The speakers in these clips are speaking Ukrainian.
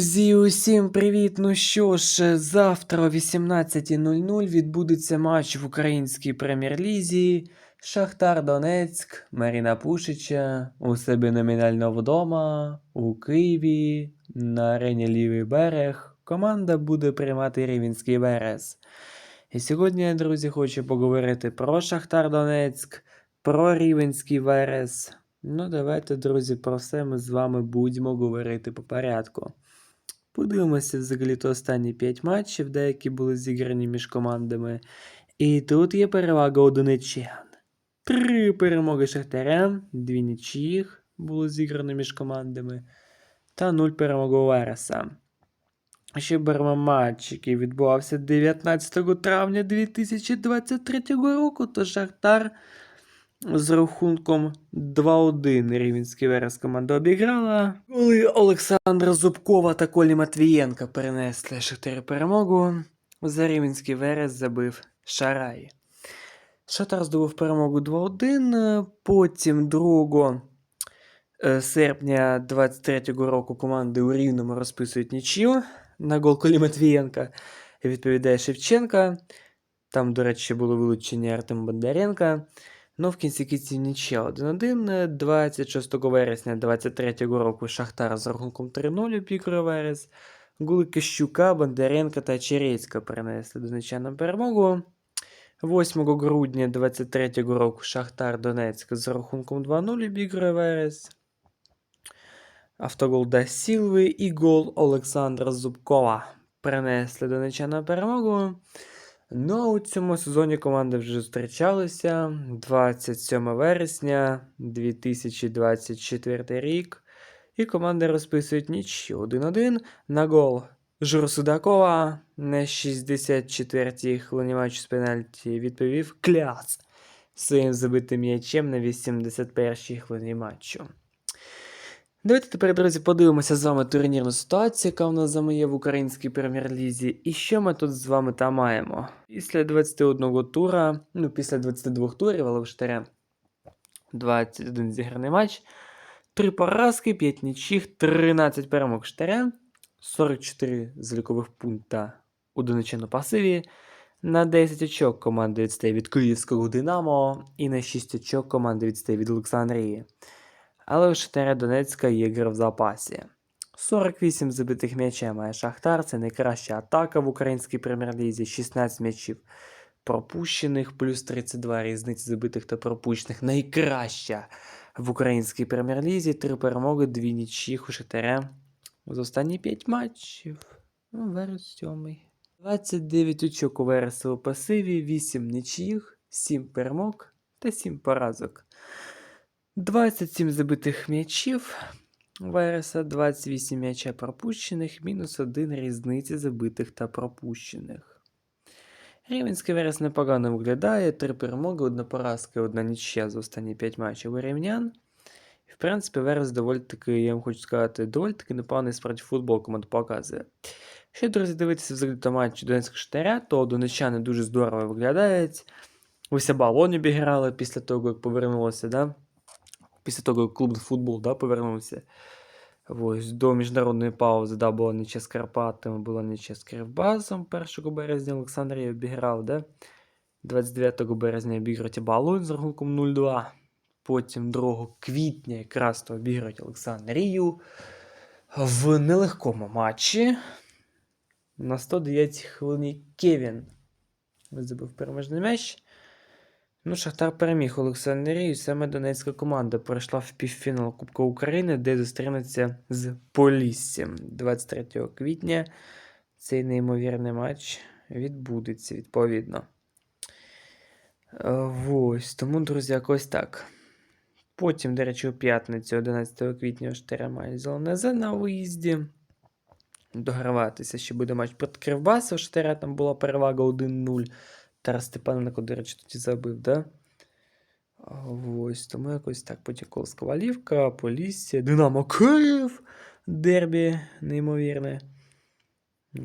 Друзі, усім привіт! Ну що ж, завтра о 18.00 відбудеться матч в українській прем'єр-лізі. Шахтар Донецьк, Маріна Пушича у себе номінально вдома, у Києві, на арені Лівий берег. Команда буде приймати Рівенський Верес. І сьогодні, друзі, хочу поговорити про Шахтар Донецьк, про Рівенський Верес. Ну, давайте, друзі, про все ми з вами будемо говорити по порядку. Подивимося взагалі то останні 5 матчів, деякі були зіграні між командами. І тут є перевага у донеччан. Три перемоги Шахтаря, дві нічиїх було зіграно між командами, та нуль перемог у Вереса. Ще беремо матч, який відбувався 19 травня 2023 року, то Шахтар з рахунком 2-1 Рівенський Верес команда обіграла. Коли Олександра Зубкова та Колі Матвієнка перенесли Шахтарю перемогу, за Рівенський Верес забив Шарай. Шахтар здобув перемогу 2-1, потім 2 е, серпня 23-го року команди у Рівному розписують нічию на гол Колі Матвієнка. Відповідає Шевченка. Там, до речі, було вилучення Артем Бондаренка. Ну, в кінці кінців нічия 1-1. 26 вересня 23-го року Шахтар з рахунком 3-0 обігрує Верес. Гули Кищука, Бондаренка та Черецька перенесли донеччанам перемогу. 8 грудня 23-го року Шахтар Донецьк з рахунком 2-0 обігрує Верес. Автогол Да Сілви і гол Олександра Зубкова принесли донеччанам перемогу. Ну, а у цьому сезоні команди вже зустрічалися 27 вересня 2024 рік. І команди розписують ніч 1-1 на гол Журу Судакова на 64-й хвилині матчу з пенальті відповів Кляц своїм забитим м'ячем на 81-й хвилині матчу. Давайте тепер, друзі, подивимося з вами турнірну ситуацію, яка в нас з в українській прем'єр-лізі. І що ми тут з вами та маємо? Після 21 тура, ну, після 22 турів, але в Штаря 21 зіграний матч. 3 поразки, 5 нічих, 13 перемог Штаря, 44 залікових пункта у донеччину пасиві. На 10 очок команда відстає від Київського Динамо і на 6 очок команда відстає від Олександрії але у Шахтаря Донецька є гра в запасі. 48 забитих м'ячів має Шахтар, це найкраща атака в українській прем'єр-лізі, 16 м'ячів пропущених, плюс 32 різниці забитих та пропущених. Найкраща в українській прем'єр-лізі, 3 перемоги, 2 нічих у Шахтаря з останні 5 матчів. Ну, Верес 7. 29 очок у Вереса у пасиві, 8 нічих, 7 перемог та 7 поразок. 27 забитих м'ячів Вереса, 28 м'яча пропущених, мінус 1 різниці забитих та пропущених. Рівенський Верес непогано виглядає. 3 перемоги, одна поразка, одна нічия за останні 5 матчів у рівнян. В принципі, Верес доволі таки, я вам хочу сказати, доволі таки непоганий справді футбол команда показує. Ще, друзі, дивитися взагалі до матчу Донецького Штаря, то донеччани дуже здорово виглядають. Уся балоні обіграли після того, як повернулося, да? Після того, як клубний футбол да, повернувся. Ось, до міжнародної паузи да, була нічия з Карпатами, була нічия з Кривбазом 1 березня Олександрія обіграв. Да? 29 березня обіграють Балон з рахунком 0-2. Потім 2 квітня якраз то обіграють Олександрію в нелегкому матчі. На 109 хвилині Кевін забив переможний м'яч. Ну, Шахтар переміг Олександрію. Саме Донецька команда пройшла в півфінал Кубка України, де зустрінеться з Поліссям 23 квітня. Цей неймовірний матч відбудеться відповідно. Е, Ось, тому, друзі, якось так. Потім, до речі, у п'ятницю, 11 квітня, Штаря має Зеленезе на виїзді. Дограватися ще буде матч проти Кривбаса. У Штаря там була перевага 1-0. Тарас Степаненко, до речі, тоді забив, да? Ось, тому якось так. Потім Колос Ковалівка, Полісся, Динамо Київ, Дербі, неймовірне.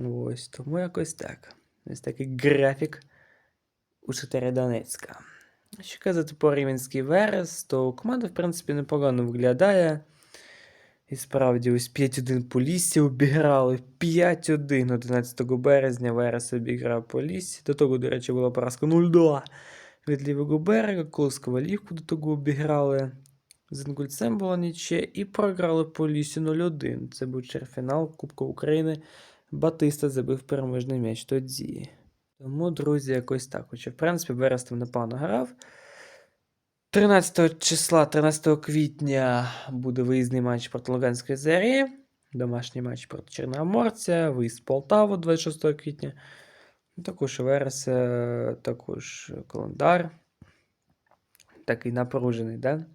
Ось, тому якось так. Ось такий графік у Шахтаря Донецька. Що казати по Рівенський Верес, то команда, в принципі, непогано виглядає. І справді, ось 5-1 Полісся обіграли. 5-1 11 березня Верес обіграв Полісся. До того, до речі, була поразка 0-2 від лівого берега. Колос Ковалівку до того обіграли. З Інгульцем була нічия і програли Поліссю 0-1. Це був черфінал Кубка України. Батиста забив переможний м'яч тоді. Тому, друзі, якось так. Хоча, в принципі, Верес там непогано грав. 13 числа, 13 квітня буде виїзний матч проти Луганської Зарі, домашній матч проти Чорноморця, виїзд Полтаву 26 квітня. Ну, Також вересня, також календар. Такий напружений, да?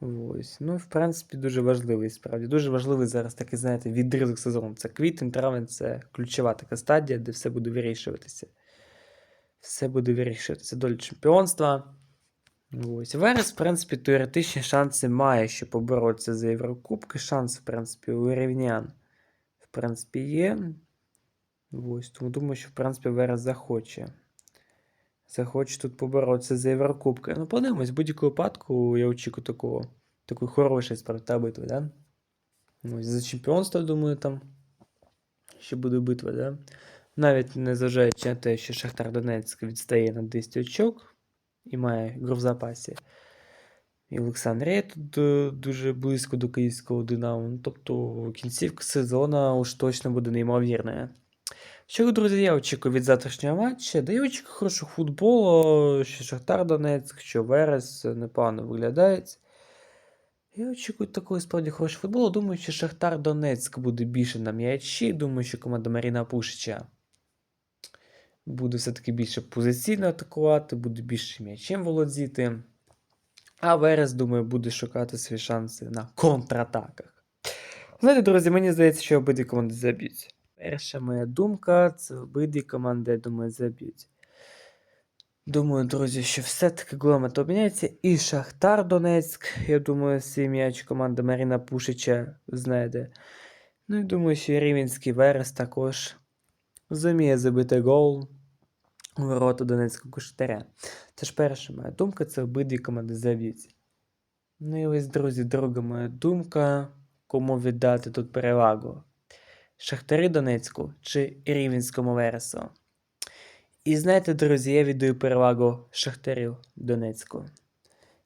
Ось. Ну, в принципі, дуже важливий справді. Дуже важливий зараз такий, знаєте, відрізок сезону. Це квітень, травень, це ключова така стадія, де все буде вирішуватися. Все буде вирішуватися. Доля чемпіонства. Ось. Верес, в принципі, теоретичні шанси має, щоб поборотися за Єврокубки. Шанс, в принципі, у рівнян, в принципі, є. Ось. Тому думаю, що, в принципі, Верес захоче. Захоче тут поборотися за Єврокубки. Ну, подивимось, в будь-якому випадку я очікую такого, такої хорошої справді битви, да? Ось, за чемпіонство, думаю, там ще буде битва, да? Навіть не зважаючи на те, що Шахтар Донецьк відстає на 10 очок і має гру в запасі. І Олександрія тут е, дуже близько до київського Динамо. Ну, тобто кінцівка сезону уж точно буде неймовірною. Що, друзі, я очікую від завтрашнього матчу. Да я очікую хорошого футболу, що Шахтар Донецьк, що Верес непогано виглядають. Я очікую такого справді хорошого футболу. Думаю, що Шахтар Донецьк буде більше на м'ячі. Думаю, що команда Маріна Пушича буде все-таки більше позиційно атакувати, буде більше м'ячем володіти. А Верес, думаю, буде шукати свої шанси на контратаках. Знаєте, друзі, мені здається, що обидві команди заб'ють. Перша моя думка це обидві команди, я думаю, заб'ють. Думаю, друзі, що все-таки голомет обміняється. І Шахтар Донецьк, я думаю, свій м'яч команда Маріна Пушича знайде. Ну і думаю, що і Рівенський Верес також зуміє забити гол у ворота Донецького Куштаря. Це ж перша моя думка, це обидві команди заб'ють. Ну і ось, друзі, друга моя думка, кому віддати тут перевагу. Шахтарі Донецьку чи Рівенському Вересу. І знаєте, друзі, я віддаю перевагу Шахтарю Донецьку.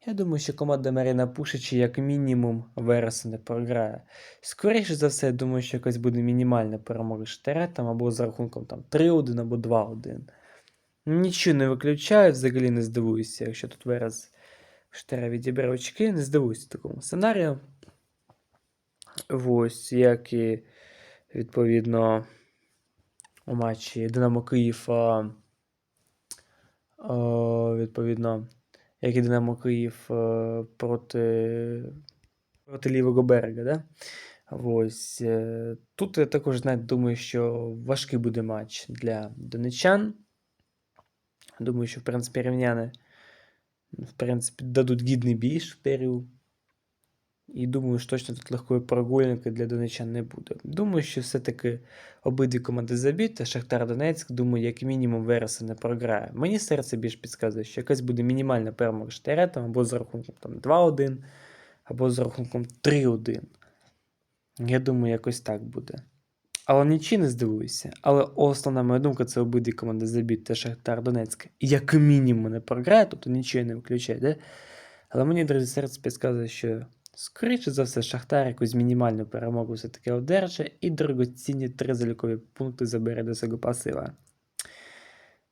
Я думаю, що команда Маріна Пушичі, як мінімум, Вересу не програє. Скоріше за все, я думаю, що якась буде мінімальна перемога Шахтаря, там або за рахунком там, 3-1 або 2-1. Нічого не виключаю, взагалі не здивуюся, якщо тут Верес Шахтаря відібере очки, не здивуюся такому сценарію. Ось, як і відповідно у матчі Динамо Київ. Відповідно, як і Динамо Київ проти, проти лівого берега. Да? Ось. е, Тут я також знаєте, думаю, що важкий буде матч для донечан. Думаю, що в принципі рівняни в принципі, дадуть гідний бій Шахтарю. І думаю, що точно тут легкої прогулянки для донечан не буде. Думаю, що все-таки обидві команди заб'ють, а Шахтар Донецьк, думаю, як мінімум Вереса не програє. Мені серце більш підказує, що якась буде мінімальна перемога Шахтаря, там або за рахунком там, 2-1, або за рахунком 3-1. Я думаю, якось так буде. Але нічі не здивуюся. Але основна моя думка це обидві команди заб'ють та Шахтар Донецьк. Як мінімум не програє, тобто нічого не виключає, да? Але мені, друзі, серце підказує, що скоріше за все, Шахтар якусь мінімальну перемогу все-таки одержить і дорогоцінні три залікові пункти забере до свого пасива.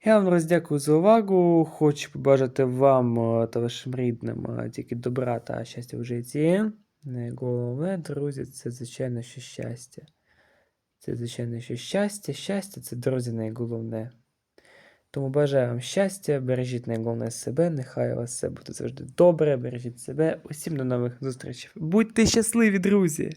Я вам роздякую за увагу. Хочу побажати вам е, та вашим рідним е, тільки добра та щастя в житті. Найголовне, друзі, це звичайно, що щастя. Це, звичайно, що щастя. Щастя це, друзі, найголовне. Тому бажаю вам щастя, бережіть найголовне себе, нехай у вас все буде завжди добре, бережіть себе. Усім до нових зустрічей. Будьте щасливі, друзі!